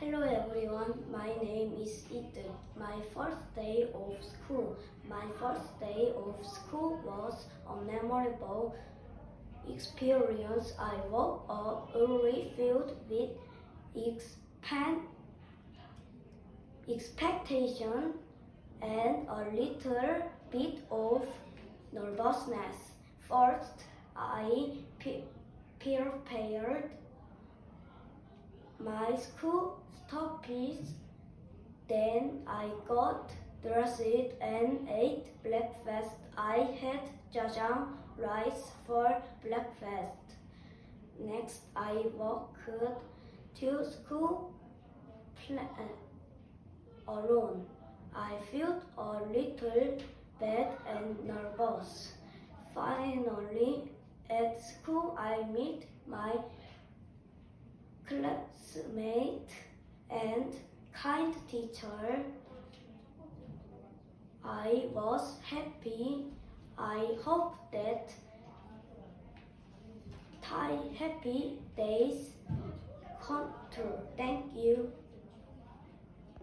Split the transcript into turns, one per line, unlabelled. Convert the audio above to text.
Hello everyone, my name is Ethan. My first day of school. My first day of school was a memorable experience. I woke up early filled with expand, expectation and a little bit of nervousness. First, I pre- prepared my school stoppies. Then I got dressed and ate breakfast. I had jajang rice for breakfast. Next, I walked to school uh, alone. I felt a little bad and nervous. Finally, at school, I met my classmate and kind teacher. I was happy. I hope that Thai happy days come true. Thank you.